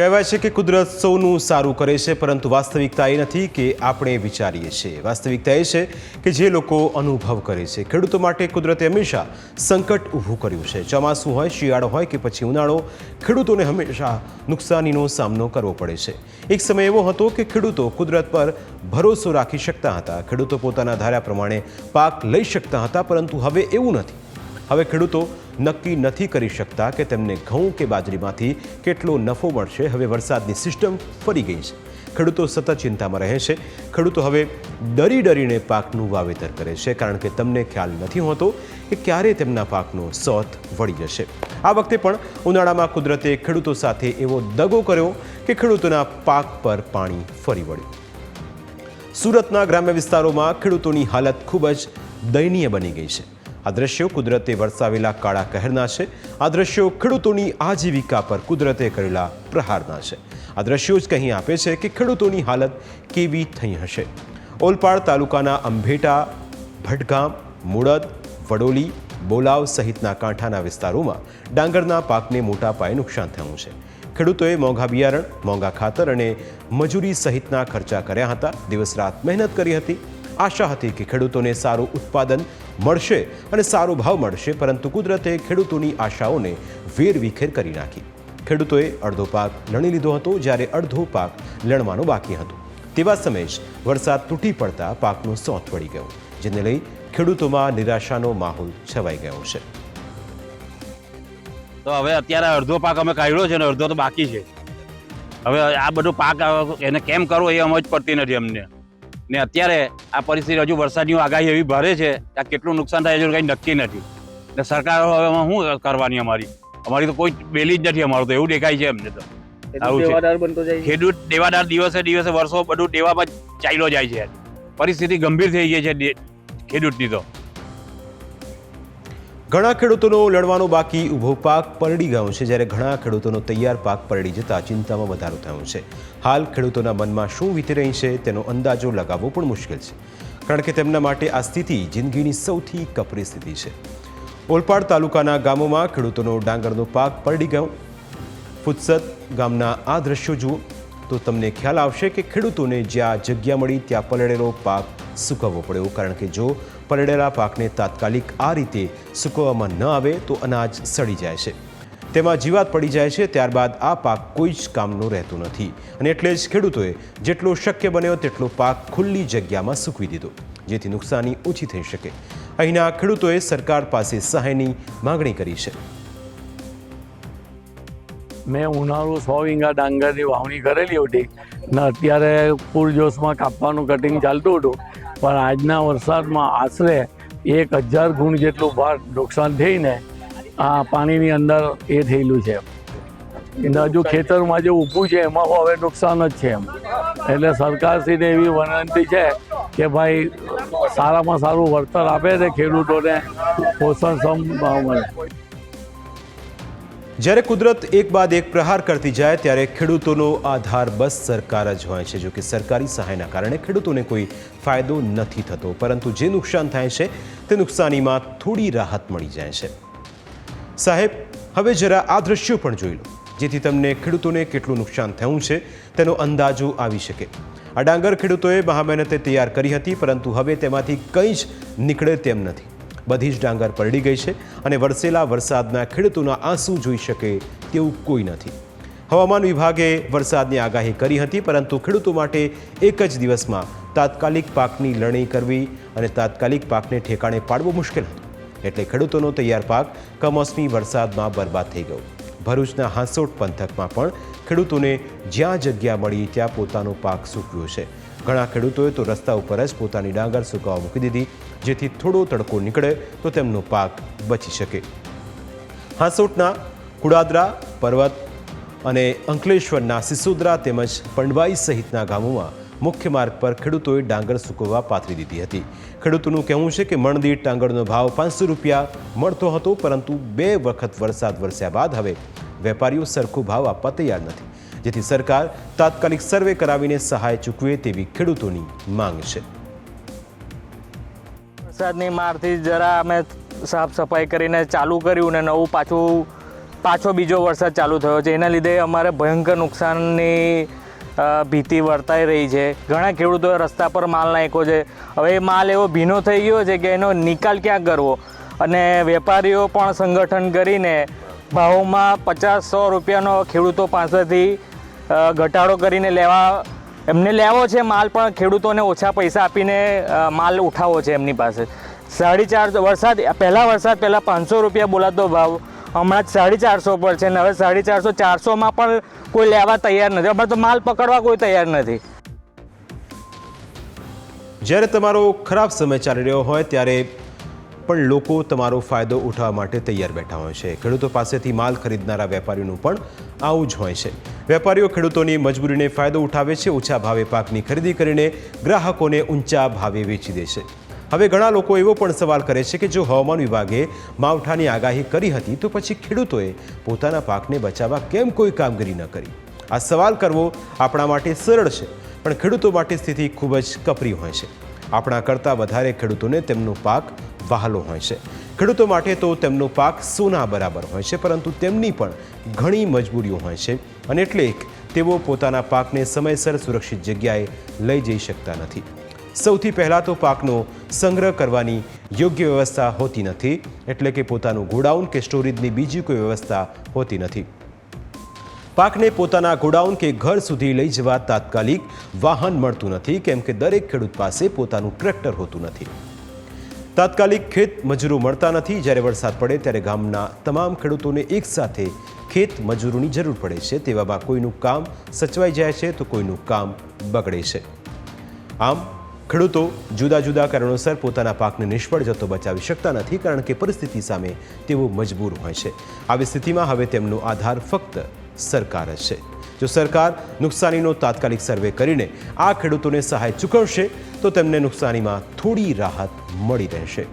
કહેવાય છે કે કુદરત સૌનું સારું કરે છે, પરંતુ વાસ્તવિકતા એ નથી કે આપણે વિચારીએ છીએ. વાસ્તવિકતા એ છે કે જે લોકો અનુભવ કરે છે. ખેડૂતો માટે કુદરતે હંમેશા સંકટ ઊભું કર્યું છે. ચોમાસું હોય, શિયાળો હોય કે પછી ઉનાળો, ખેડૂતોને હંમેશા નુકસાનીનો સામનો કરવો પડે છે. એક સમય એવો હતો કે ખેડૂતો કુદરત પર ભરોસો રાખી શકતા હતા. ખેડૂતો પોતાના ધાર્યા પ્રમાણે પાક લઈ શકતા હતા, પરંતુ હવે એવું નથી. હવે ખેડૂતો નક્કી નથી કરી શકતા કે તેમને ઘઉં કે બાજરીમાંથી કેટલો નફો મળશે. હવે વરસાદની સિસ્ટમ ફરી ગઈ છે. ખેડૂતો સતત ચિંતામાં રહે છે. ખેડૂતો હવે ડરી ડરીને પાકનું વાવેતર કરે છે, કારણ કે તમને ખ્યાલ નથી હોતો કે ક્યારે તેમના પાકનો સોથ વળી જશે. આ વખતે પણ ઉનાળામાં કુદરતે ખેડૂતો સાથે એવો દગો કર્યો કે ખેડૂતોના પાક પર પાણી ફરી વળ્યું. સુરતના ગ્રામ્ય વિસ્તારોમાં ખેડૂતોની હાલત ખૂબ જ દયનીય બની ગઈ છે. આ દ્રશ્યો કુદરતે વરસાવેલા કાળા કહેરના છે. આ દ્રશ્યો ખેડૂતોની આજીવિકા પર કુદરતે કરેલા પ્રહારના છે. આ દ્રશ્યો જ કહી આપે છે કે ખેડૂતોની હાલત કેવી થઈ હશે. ઓલપાડ તાલુકાના અંભેટા ભટગામ મૂળદ વડોલી, બોલાવ સહિતના કાંઠાના વિસ્તારોમાં ડાંગરના પાકને મોટા પાયે નુકસાન થયું છે. ખેડૂતોએ મોંઘા બિયારણ, મોંઘા ખાતર અને મજૂરી સહિતના ખર્ચા કર્યા હતા. દિવસ રાત મહેનત કરી હતી. આશા હતી કે ખેડૂતોને સારું ઉત્પાદન મળશે અને સારો ભાવ મળશે, પરંતુ કુદરતે ખેડૂતોની આશાઓને વેરવિખેર કરી નાખી. ખેડૂતોએ અડધો પાક લણી લીધો હતો, જ્યારે અડધો પાક લણવાનો બાકી હતો. તેવા સમયે જ વરસાદ તૂટી પડતા પાકનો સોથ વળી ગયો, જેને લઈ ખેડૂતોમાં નિરાશાનો માહોલ છવાઈ ગયો છે. તો હવે અત્યારે અડધો પાક અમે કાઢ્યો છે ને, અડધો તો બાકી છે. હવે આ બધો પાક, એને કેમ કરવો એ સમજ પડતી નથી અમને. ને અત્યારે આ પરિસ્થિતિ હજુ વરસાદની આગાહી એવી ભારે છે આ કેટલું નુકસાન થાય હજુ કંઈ નક્કી નથી. ને સરકાર હવે શું કરવાની અમારી? અમારી તો કોઈ બેલી જ નથી અમારું તો એવું દેખાય છે અમને તો. છે. છે. ખેડૂત દેવાદાર દિવસે દિવસે વર્ષો બધું દેવામાં ચાલ્યો જાય છે. પરિસ્થિતિ ગંભીર થઈ ગઈ છે ખેડૂતની તો. ઘણા ખેડૂતોનો લડવાનો બાકી ઊભો પાક પરડી ગયો છે, જ્યારે ઘણા ખેડૂતોનો તૈયાર પાક પરડી જતા ચિંતામાં વધારો થયો છે. હાલ ખેડૂતોના મનમાં શું વીતી રહી છે, તેનો અંદાજો લગાવવો પણ મુશ્કેલ છે. કારણ કે તેમના માટે આ સ્થિતિ જિંદગીની સૌથી કપરી સ્થિતિ છે. ઓલપાડ તાલુકાના ગામોમાં ખેડૂતોનો ડાંગરનો પાક પરડી ગયો. ફુત્સદ ગામના આ દ્રશ્યો જુઓ તો તમને ખ્યાલ આવશે કે ખેડૂતોને જ્યાં જગ્યા મળી, ત્યાં પલળેલો પાક સૂકવવો પડ્યો. કારણ કે જો પલળેલા પાકને તાત્કાલિક આ રીતે સૂકવવામાં ન આવે તો અનાજ સડી જાય છે. તેમાં જીવાત પડી જાય છે, ત્યારબાદ આ પાક કોઈ જ કામનું રહેતું નથી અને એટલે જ ખેડૂતોએ જેટલો શક્ય બન્યો તેટલો પાક ખુલ્લી જગ્યામાં સૂકવી દીધો, જેથી નુકસાની ઓછી થઈ શકે. અહીંના ખેડૂતોએ સરકાર પાસે સહાયની માંગણી કરી છે. મેં ઉનાળુ સો વીંગા ડાંગરની વાવણી કરેલી હતી ને અત્યારે પૂરજોશમાં કાપવાનું કટિંગ ચાલતું હતું. પણ આજના વરસાદમાં આશરે એક હજાર ગુણ જેટલું ભાર નુકસાન થઈને આ પાણીની અંદર એ થયેલું છે. એટલે હજુ ખેતરમાં જે ઊભું છે, એમાં હવે નુકસાન જ છે એમ. એટલે સરકારશ્રીને એવી વિનંતી છે કે ભાઈ, સારામાં સારું વળતર આપે છે ખેડૂતોને પોષણ સમ મળે. જ્યારે કુદરત એક બાદ એક પ્રહાર કરતી જાય, ત્યારે ખેડૂતોનો આધાર બસ સરકાર જ હોય છે. જો કે સરકારી સહાયના કારણે ખેડૂતોને કોઈ ફાયદો નથી થતો, પરંતુ જે નુકસાન થાય છે, તે નુકસાનીમાં થોડી રાહત મળી જાય છે. સાહેબ, હવે જરા આ દ્રશ્યો પણ જોઈ લો, જેથી તમને ખેડૂતોને કેટલું નુકસાન થયું છે, તેનો અંદાજો આવી શકે. આ ડાંગર ખેડૂતોએ મહામહેનતે તૈયાર કરી હતી, પરંતુ હવે તેમાંથી કંઈ જ નીકળે તેમ નથી. બધી જ ડાંગર પલળી ગઈ છે અને વરસેલા વરસાદના ખેડૂતોના આંસુ જોઈ શકે તેવું કોઈ નથી. હવામાન વિભાગે વરસાદની આગાહી કરી હતી, પરંતુ ખેડૂતો માટે એક જ દિવસમાં તાત્કાલિક પાકની લણણી કરવી અને તાત્કાલિક પાકને ઠેકાણે પાડવો મુશ્કેલ હતું. એટલે ખેડૂતોનો તૈયાર પાક કમોસમી વરસાદમાં બરબાદ થઈ ગયો. ભરૂચના હાંસોટ પંથકમાં પણ ખેડૂતોને જ્યાં જગ્યા મળી ત્યાં પોતાનો પાક સૂકવ્યો છે. ઘણા ખેડૂતોએ તો રસ્તા ઉપર જ પોતાની ડાંગર સુકાવા મૂકી દીધી. જેથી થોડો તડકો નીકળે તો તેમનો પાક બચી શકે. હાંસોટના કુડાદરા પર્વત અને અંકલેશ્વરના સિસોદરા તેમજ પંડવાઈ સહિતના ગામોમાં મુખ્ય માર્ગ પર ખેડૂતોએ ડાંગર સૂકવવા પાથરી દીધી હતી. ખેડૂતોનું કહેવું છે કે મણદીઠ ડાંગરનો ભાવ પાંચસો રૂપિયા મળતો હતો, પરંતુ બે વખત વરસાદ વરસ્યા બાદ હવે વેપારીઓ સરખો ભાવ આપવા તૈયાર નથી. જેથી સરકાર તાત્કાલિક સર્વે કરાવીને સહાય ચૂકવે તેવી ખેડૂતોની માંગ છે. વરસાદની મારથી જરા અમે સાફ સફાઈ કરીને ચાલુ કર્યું ને નવું પાછું, પાછો બીજો વરસાદ ચાલુ થયો છે. એના લીધે અમારે ભયંકર નુકસાનની ભીતિ વર્તાઈ રહી છે. ઘણા ખેડૂતોએ રસ્તા પર માલ નાખ્યો છે. હવે એ માલ એવો ભીનો થઈ ગયો છે કે એનો નિકાલ ક્યાં કરવો? અને વેપારીઓ પણ સંગઠન કરીને ભાવમાં પચાસ સો રૂપિયાનો ખેડૂતો પાસેથી ઘટાડો કરીને લેવા એમને લેવો છે માલ, પણ ખેડૂતોને ઓછા પૈસા આપીને માલ ઉઠાવવો છે એમની પાસે. સાડી ચારસો, વરસાદ, પહેલાં વરસાદ, પહેલાં પાંચસો રૂપિયા બોલાતો ભાવ. હમણાં જ સાડી ચારસો પર છે, ને હવે સાડી ચારસો, ચારસોમાં પણ કોઈ લેવા તૈયાર નથી. હમણાં તો માલ પકડવા કોઈ તૈયાર નથી. જ્યારે તમારો ખરાબ સમય ચાલી રહ્યો હોય, ત્યારે પણ લોકો તમારો ફાયદો ઉઠાવવા માટે તૈયાર બેઠા હોય છે. ખેડૂતો પાસેથી માલ ખરીદનારા વેપારીનું પણ આવું જ હોય છે. વેપારીઓ ખેડૂતોની મજબૂરીને ફાયદો ઉઠાવે છે, ઓછા ભાવે પાકની ખરીદી કરીને ગ્રાહકોને ઊંચા ભાવે વેચી દે છે. હવે ઘણા લોકો એવો પણ સવાલ કરે છે કે જો હવામાન વિભાગે માવઠાની આગાહી કરી હતી, તો પછી ખેડૂતોએ પોતાના પાકને બચાવવા કેમ કોઈ કામગીરી ન કરી? આ સવાલ કરવો આપણા માટે સરળ છે, પણ ખેડૂતો માટે સ્થિતિ ખૂબ જ કપરી હોય છે. આપણા કરતાં વધારે ખેડૂતોને તેમનો પાક વહાલો હોય છે. ખેડૂતો માટે તો તેમનો પાક સોના બરાબર હોય છે, પરંતુ તેમની પણ ઘણી મજબૂરીઓ હોય છે અને એટલે તેઓ પોતાના પાકને સમયસર સુરક્ષિત જગ્યાએ લઈ જઈ શકતા નથી. સૌથી પહેલાં તો પાકનો સંગ્રહ કરવાની યોગ્ય વ્યવસ્થા હોતી નથી, એટલે કે પોતાનું ગોડાઉન કે સ્ટોરેજની બીજી કોઈ વ્યવસ્થા હોતી નથી. પાકને પોતાના ગોડાઉન કે ઘર સુધી લઈ જવા તાત્કાલિક વાહન મળતું નથી, કેમ કે દરેક ખેડૂત પાસે પોતાનું ટ્રેક્ટર હોતું નથી. તાત્કાલિક ખેત મજૂરો મળતા નથી. જ્યારે વરસાદ પડે ત્યારે ગામના તમામ ખેડૂતોને એકસાથે ખેત મજૂરોની જરૂર પડે છે. તેવામાં કોઈનું કામ સચવાઈ જાય છે તો કોઈનું કામ બગડે છે. આમ, ખેડૂતો જુદા જુદા કારણોસર પોતાના પાકને નિષ્ફળ જતો બચાવી શકતા નથી કારણ કે પરિસ્થિતિ સામે તેઓ મજબૂર હોય છે. આવી સ્થિતિમાં હવે તેમનો આધાર ફક્ત સરકાર જ છે. જો સરકાર નુકસાનીનો તાત્કાલિક સર્વે કરીને આ ખેડૂતોને સહાય ચૂકવશે, તો તેમને નુકસાનીમાં થોડી રાહત મળી રહેશે.